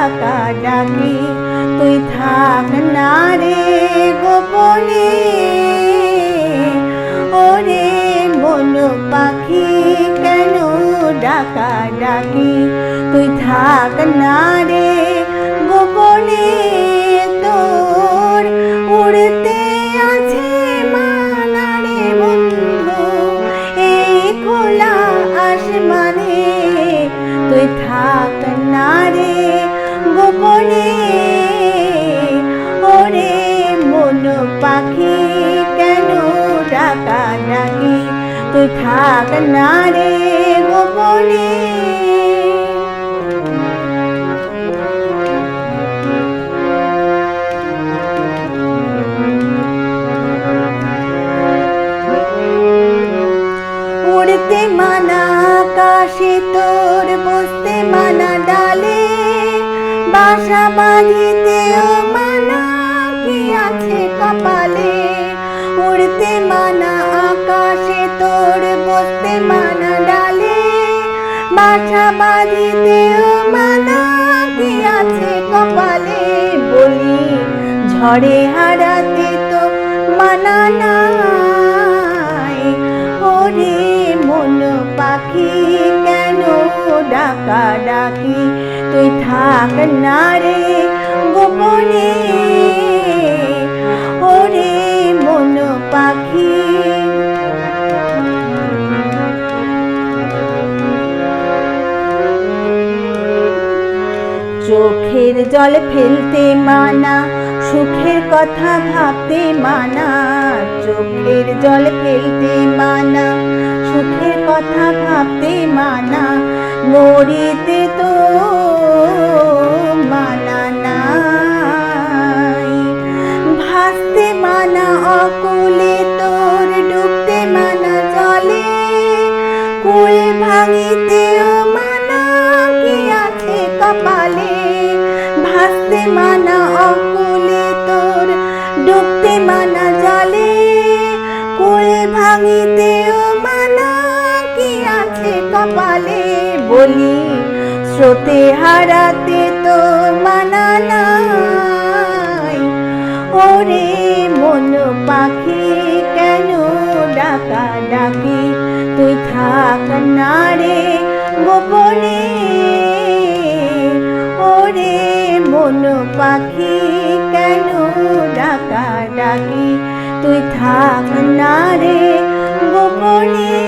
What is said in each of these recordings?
ডাকা ডাকি, তুই থাক না রে গোপনে। ওরে বন পাখি কেন ডাকা ডাকি? তুই থাক না রে ডাকা তুই থাক না রে গোপনে। উড়তে মানা আকাশে তোর বসতে মানা ডালে, বাসা বাঁধিতেও মানা কি আছে কপালে? উড়তে মানা, আকাশে তোর বসতে মানা, ডালে বাসা বাঁধিতেও মানা, কি আছে কপালে বলি, ঝড়ে হারাতে তো মানা নাই। ওরে মন পাখি, কেন ডাকা ডাকি, তুই থাক না রে চোখের জল ফেলতে মানা, সুখের কথা ভাবতে মানা, চোখের জল ফেলতে মানা, সুখের কথা ভাবতে মানা, মরিতে তো মানা নাই। ভাসতে মানা, অকুলে তোর ডুবতে মানা জলে, কুল ভাঙিতেও মানা তোর, ডুবতে মানা জলে, কুল ভাঙিতেও মানা কি আছে কপালে? বলি, স্রোতে হারাতে তো মানা নাই। ওরে মন পাখি কেন ডাকা ডাকি? তুই থাক না রে গোপনে পাখি কেন ডাকা ডাকি? তুই থাক না রে গোপনে,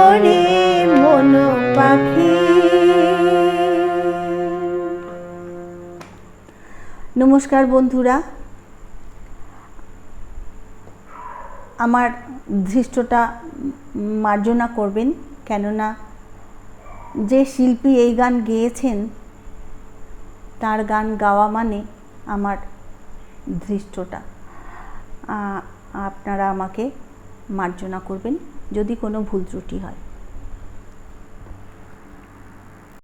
ওরে মন পাখি। নমস্কার বন্ধুরা। আমার দৃষ্টটা মার্জনা করবেন, কেননা যে শিল্পী এই গান গেয়েছেন তার গান গাওয়া মানে আমার ধৃষ্টটা আপনারা আমাকে মার্জনা করবেন যদি কোনো ভুল ত্রুটি হয়।